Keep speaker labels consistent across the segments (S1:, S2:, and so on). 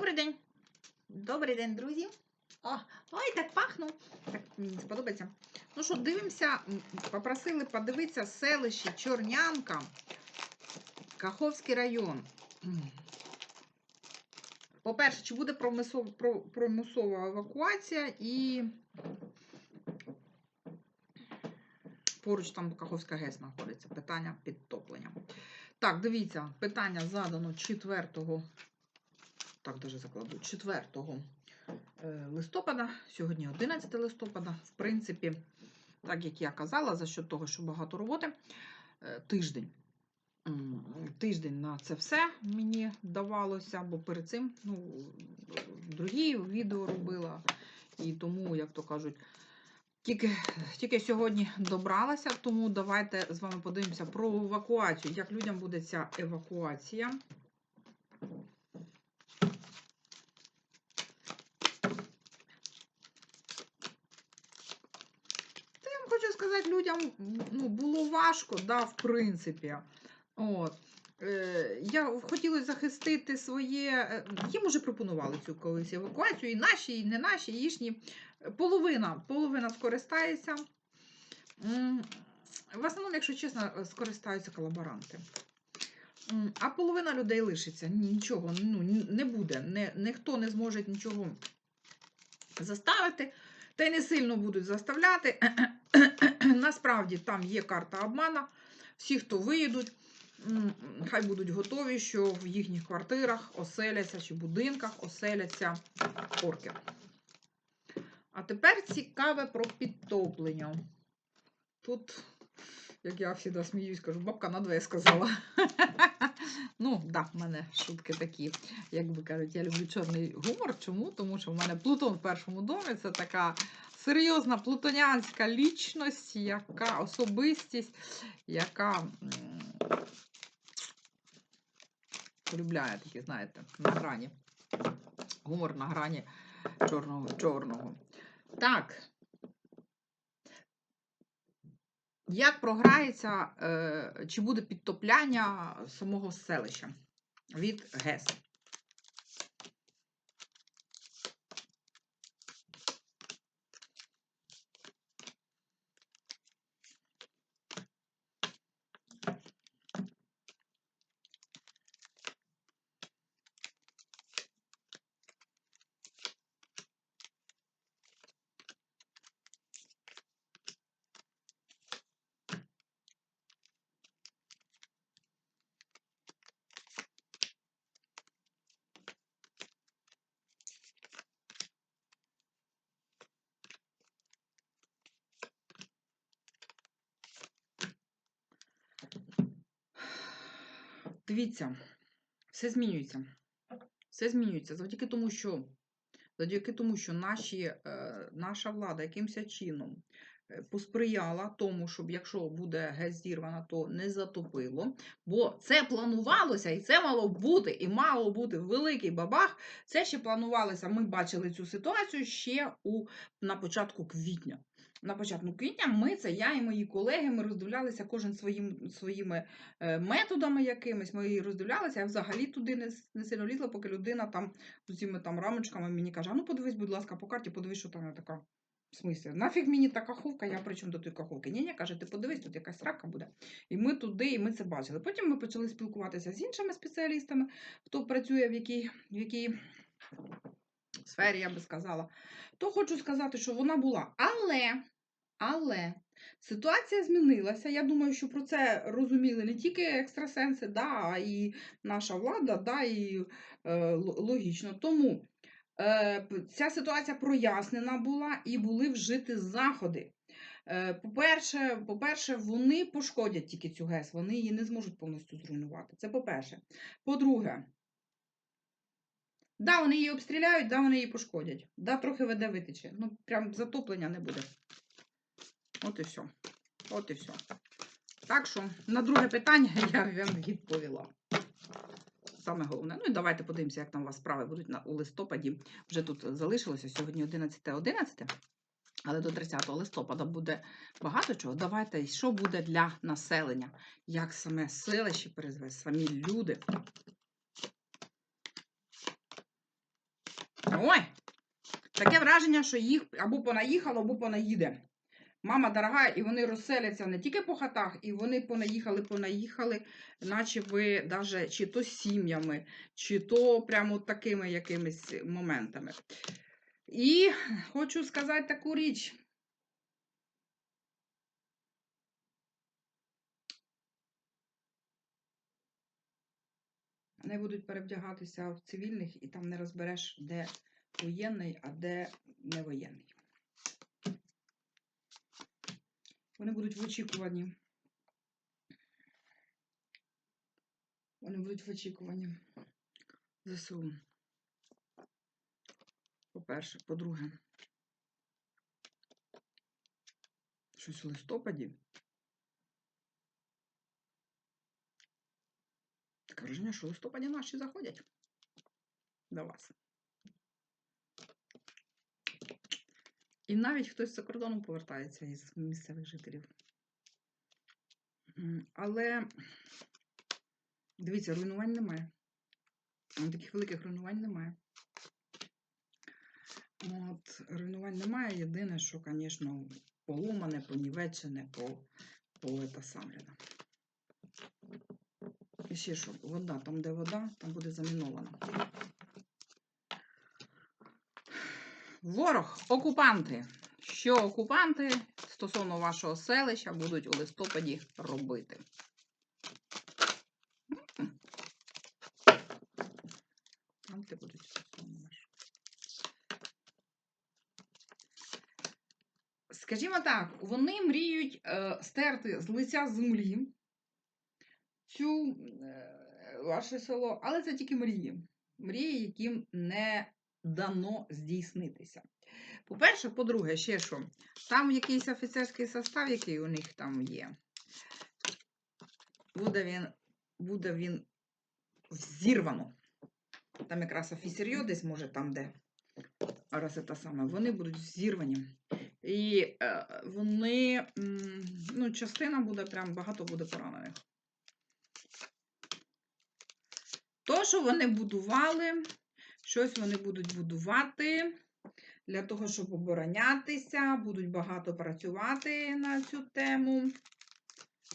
S1: Добрий день. Добрий день, друзі. О, ой, так пахну. Так, мені сподобається. Ну що, дивимося, попросили подивитися селище Чорнянка, Каховський район. По-перше, чи буде промисов- про- примусова евакуація і поруч там Каховська ГЕС знаходиться. Питання підтоплення. Так, дивіться, питання задано 4 так даже закладу, 4 е, листопада, сьогодні 11 листопада. В принципі, так як я казала, за що того, що багато роботи, е, тиждень. Тиждень на це все мені давалося, бо перед цим ну, другі відео робила. І тому, як то кажуть, тільки, тільки сьогодні добралася, тому давайте з вами подивимося про евакуацію. Як людям буде ця евакуація? Це я вам хочу сказати, людям ну, було важко, да, в принципі. От. Е, Я хотіла захистити своє. е, Їм уже пропонували цю колись евакуацію, і наші, і не наші, і їхні. Половина, половина скористається. В основному, якщо чесно, скористаються колаборанти. А половина людей лишиться. Нічого ну, не буде. Ніхто не зможе нічого заставити. Та й не сильно будуть заставляти. Насправді там є карта обмана. Всі, хто виїдуть, хай будуть готові, що в їхніх квартирах оселяться чи будинках оселяться орки. А тепер цікаве про підтоплення. Тут, як я завжди сміюсь, кажу, бабка на двоє сказала. Ну, да, в мене шутки такі, як би кажуть, я люблю чорний гумор. Чому? Тому що в мене Плутон в першому домі це така серйозна плутонянська лічність, яка особистість, яка полюбляє такі, знаєте, на грані. Гумор на грані чорного чорного. Так. Як програється, е, чи буде підтопляння самого селища від ГЕС? Дивіться, все змінюється. Все змінюється завдяки тому, що завдяки тому, що наші, е, наша влада якимось чином е, посприяла тому, щоб якщо буде геть зірвана, то не затопило. Бо це планувалося, і це мало бути, і мало бути великий бабах. Це ще планувалося. Ми бачили цю ситуацію ще у, на початку квітня. На початку квітня ми, це я і мої колеги, ми роздивлялися кожен своїм, своїми е, методами якимись. Ми її роздивлялися. Я взагалі туди не, не сильно лізла, поки людина там з цими там рамочками мені каже: а ну подивись, будь ласка, по карті, подивись, що там я така. В смислі, нафіг мені та каховка, я при чому до тої каховки? Ні, ні, каже, ти подивись, тут якась рака буде. І ми туди, і ми це бачили. Потім ми почали спілкуватися з іншими спеціалістами, хто працює в якій, в якій сфері, я би сказала. То хочу сказати, що вона була. Але, але ситуація змінилася. Я думаю, що про це розуміли не тільки екстрасенси, да, а і наша влада, да, і е, логічно. Тому е, ця ситуація прояснена була і були вжиті заходи. Е, По-перше, по-перше, вони пошкодять тільки цю ГЕС, вони її не зможуть повністю зруйнувати. Це по-перше. По-друге, да, вони її обстріляють, да, вони її пошкодять. Да, трохи веде витече. Ну, прям затоплення не буде. От і все. От і все. Так що, на друге питання я вам відповіла. Саме головне. Ну і давайте подивимося, як там у вас справи будуть на, у листопаді. Вже тут залишилося сьогодні 11.11. 11, але до 30 листопада буде багато чого. Давайте, що буде для населення? Як саме селище перезве, самі люди. Ой! Таке враження, що їх або понаїхало, або понаїде. Мама дорога, і вони розселяться не тільки по хатах, і вони понаїхали, понаїхали, наче ви даже чи то сім'ями, чи то прямо такими якимись моментами. І хочу сказати таку річ. Вони будуть перевдягатися в цивільних, і там не розбереш, де воєнний, а де не воєнний. Вони будуть в очікуванні. Вони будуть в очікуванні ЗСУ. По-перше, по-друге, щось у листопаді. Таке враження, що листопаді наші заходять до вас. І навіть хтось за кордону повертається із місцевих жителів. Але дивіться, руйнувань немає. Таких великих руйнувань немає. От, руйнувань немає. Єдине, що, звісно, поломане, понівечене, по, по та самляна. І ще що, вода, там, де вода, там буде замінована. Ворог, окупанти. Що окупанти стосовно вашого селища будуть у листопаді робити? М. Окупанти будуть стосовно вашого. Скажімо так, вони мріють е, стерти з лиця землі цю е, ваше село, але це тільки мрії. Мрії, яким не дано здійснитися. По-перше, по-друге, ще що, там якийсь офіцерський состав, який у них там є, буде він, буде він зірвано. Там якраз офіцер'йо десь, може, там, де раз це саме, вони будуть зірвані. І е, вони, ну, частина буде прям багато буде поранених. То, що вони будували, щось вони будуть будувати для того, щоб оборонятися, будуть багато працювати на цю тему.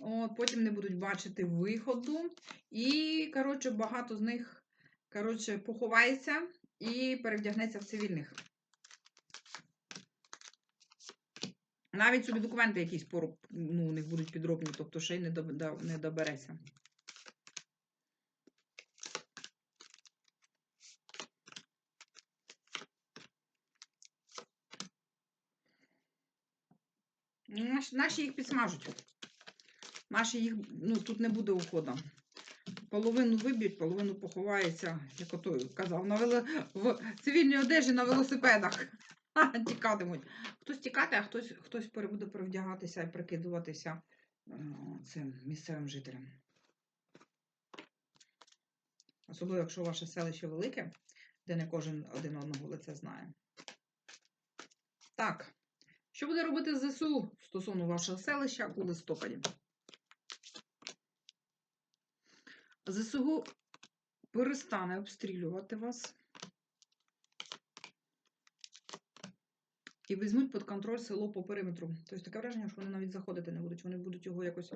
S1: От, потім не будуть бачити виходу. І, коротше, багато з них, коротше, поховається і перевдягнеться в цивільних. Навіть собі документи якісь ну, у них будуть підробні, тобто ще й не добереться. Наші їх підсмажуть. Наші їх, ну, тут не буде уходу. Половину виб'ють, половину поховається, як ото казав, на вело... в цивільній одежі на велосипедах. Тікатимуть. Хтось тікати, а хтось, хтось буде перевдягатися і прикидуватися е, цим місцевим жителям. Особливо, якщо ваше селище велике, де не кожен один одного лице знає. Так. Що буде робити ЗСУ стосовно вашого селища у листопаді? ЗСУ перестане обстрілювати вас і візьмуть під контроль село по периметру. Тобто таке враження, що вони навіть заходити не будуть. Вони будуть його якось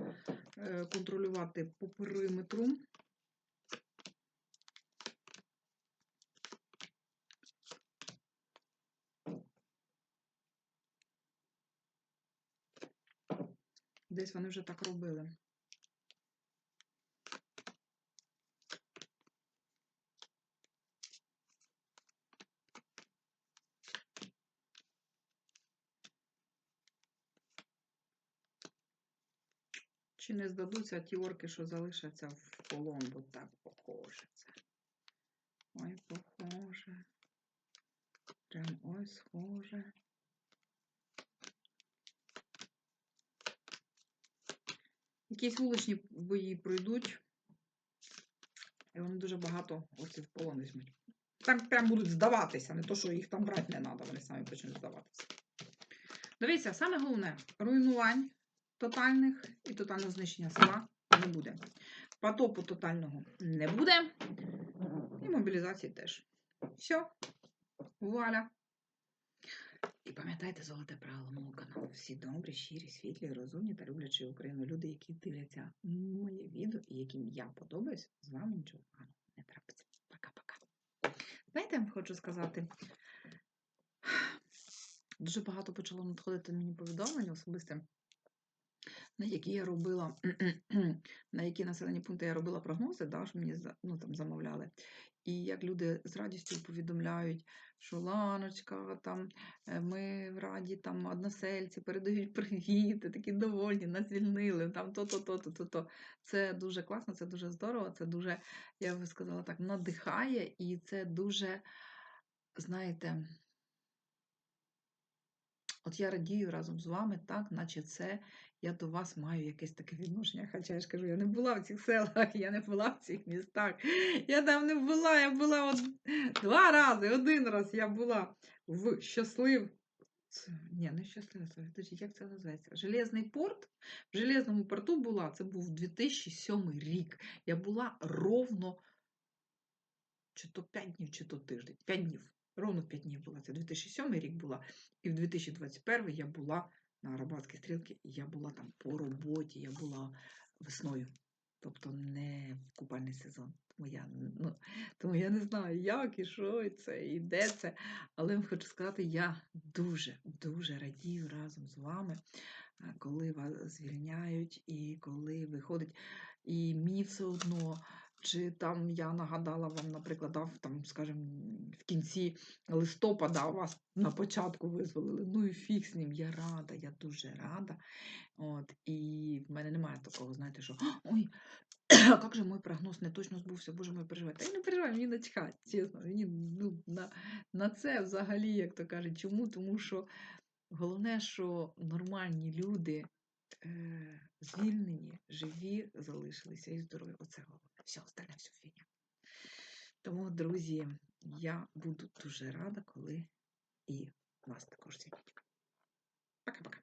S1: е, контролювати по периметру. Десь вони вже так робили. Чи не здадуться ті орки, що залишаться в полон, бо так похоже це. Ой, похоже. Прям ой, схоже. Якісь вуличні бої пройдуть. І вони дуже багато орків в полон візьмуть. Так прям будуть здаватися, не то, що їх там брати не треба, вони самі почнуть здаватися. Дивіться, саме головне руйнувань тотальних і тотального знищення села не буде. Потопу тотального не буде. І мобілізації теж. Все. Вуаля! І пам'ятайте золоте правило мого каналу. Всі добрі, щирі, світлі, розумні та люблячі Україну люди, які дивляться моє відео і яким я подобаюсь, з вами нічого не трапиться. Пока-пока. Знаєте, хочу сказати, дуже багато почало надходити мені повідомлень особисте, на які я робила, на які населені пункти я робила прогнози, да, що мені ну, там, замовляли. І як люди з радістю повідомляють, що Ланочка, там е, ми в раді там односельці передають привіти, такі довольні, нас звільнили, там то-то, то-то, то-то. Це дуже класно, це дуже здорово, це дуже, я би сказала так, надихає, і це дуже, знаєте, От я радію разом з вами, так, наче це я до вас маю якесь таке відношення. Хоча я ж кажу, я не була в цих селах, я не була в цих містах. Я там не була, я була от два рази, один раз я була в щаслив. Ні, не щаслива, це як це називається? Железний порт. В Железному порту була, це був 2007 рік. Я була ровно чи то 5 днів, чи то тиждень. 5 днів. Ровно 5 днів була. Це 2007 рік була. І в 2021 я була на Арабатській стрілці, і я була там по роботі, я була весною. Тобто не в купальний сезон. Тому я, ну, тому я не знаю, як і що, і це, і де це. Але вам хочу сказати, я дуже, дуже радію разом з вами, е, коли вас звільняють і коли виходить. І мені все одно, чи там я нагадала вам, наприклад, там, скажімо, в кінці листопада вас на початку визволили. Ну і фіг з ним, я рада, я дуже рада. От, і в мене немає такого, знаєте, що ой, а як же мій прогноз не точно збувся, боже мой, переживай. Та я не переживаю, мені начхать, чесно. Мені ну, на, на це взагалі, як то кажуть, чому? Тому що головне, що нормальні люди е, звільнені, живі, залишилися і здорові. Оце головне. Все, остальне все фігня. Тому, друзі, я буду дуже рада, коли і вас також звільнять. Пока-пока.